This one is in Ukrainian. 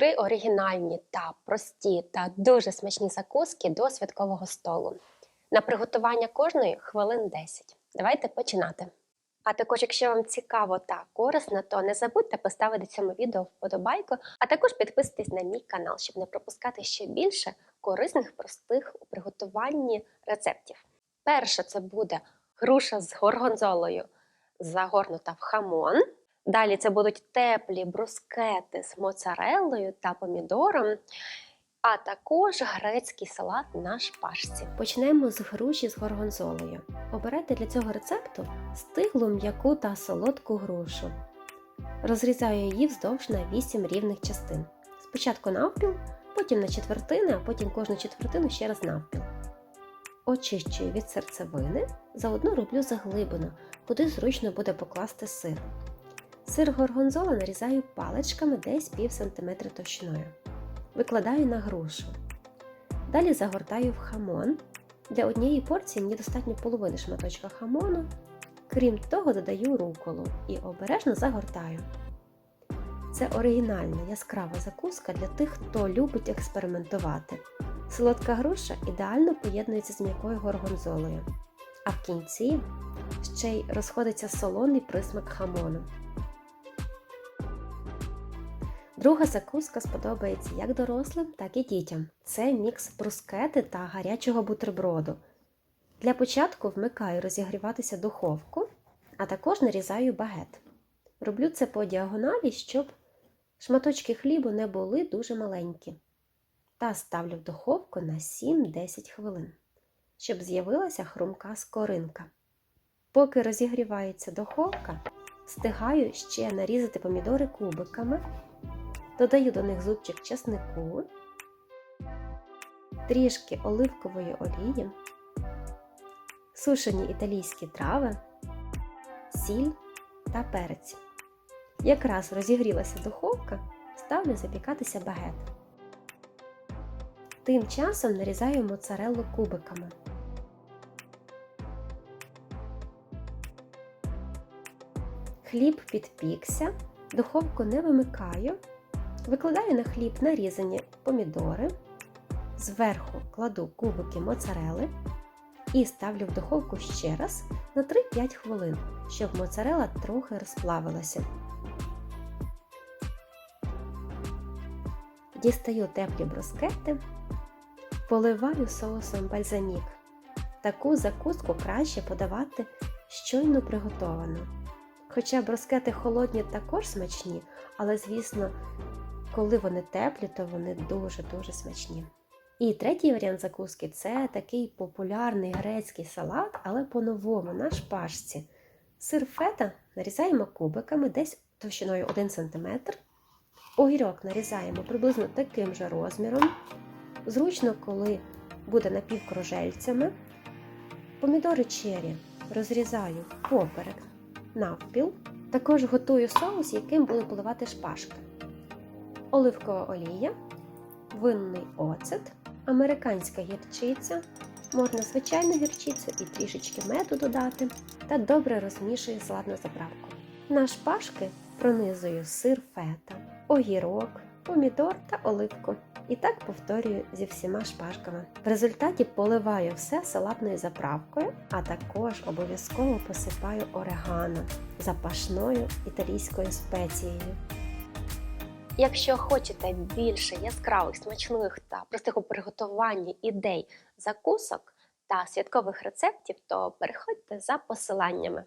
Три оригінальні та прості та дуже смачні закуски до святкового столу. На приготування кожної хвилин 10. Давайте починати. А також, якщо вам цікаво та корисно, то не забудьте поставити цьому відео вподобайку, а також підписуйтесь на мій канал, щоб не пропускати ще більше корисних, простих у приготуванні рецептів. Перше це буде груша з горгонзолою, загорнута в хамон. Далі це будуть теплі брускети з моцареллою та помідором, а також грецький салат на шпажці. Почнемо з груші з горгонзолою. Обирайте для цього рецепту стиглу, м'яку та солодку грушу. Розрізаю її вздовж на 8 рівних частин. Спочатку навпіл, потім на четвертини, а потім кожну четвертину ще раз навпіл. Очищую від серцевини, заодно роблю заглибину, куди зручно буде покласти сир. Сир горгонзола нарізаю паличками десь пів сантиметра товщиною. Викладаю на грушу. Далі загортаю в хамон. Для однієї порції мені достатньо половини шматочка хамону. Крім того, додаю руколу і обережно загортаю. Це оригінальна яскрава закуска для тих, хто любить експериментувати. Солодка груша ідеально поєднується з м'якою горгонзолою, а в кінці ще й розходиться солоний присмак хамону. Друга закуска сподобається як дорослим, так і дітям. Це мікс брускети та гарячого бутерброду. Для початку вмикаю розігріватися духовку, а також нарізаю багет. Роблю це по діагоналі, щоб шматочки хлібу не були дуже маленькі. Та ставлю в духовку на 7-10 хвилин, щоб з'явилася хрумка скоринка. Поки розігрівається духовка, встигаю ще нарізати помідори кубиками. Додаю до них зубчик чеснику, трішки оливкової олії, сушені італійські трави, сіль та перець. Якраз розігрілася духовка, ставлю запікатися багет. Тим часом нарізаю моцареллу кубиками. Хліб підпікся, духовку не вимикаю. Викладаю на хліб нарізані помідори, зверху кладу кубики моцарели і ставлю в духовку ще раз на 3-5 хвилин, щоб моцарела трохи розплавилася. Дістаю теплі брускети, поливаю соусом бальзамік. Таку закуску краще подавати щойно приготовану. Хоча брускети холодні також смачні, але, звісно, коли вони теплі, то вони дуже-дуже смачні. І третій варіант закуски це такий популярний грецький салат, але по-новому на шпажці. Сир фета нарізаємо кубиками десь товщиною 1 см. Огірок нарізаємо приблизно таким же розміром. Зручно, коли буде напівкружельцями. Помідори чері розрізаю поперек навпіл. Також готую соус, яким буду поливати шпажки оливкова олія, винний оцет, американська гірчиця, можна звичайну гірчицю і трішечки меду додати, та добре розмішую салатну заправку. На шпажки пронизую сир фета, огірок, помідор та оливку. І так повторюю зі всіма шпажками. В результаті поливаю все салатною заправкою, а також обов'язково посипаю орегано запашною італійською спецією. Якщо хочете більше яскравих, смачних та простих у приготуванні ідей закусок та святкових рецептів, то переходьте за посиланнями.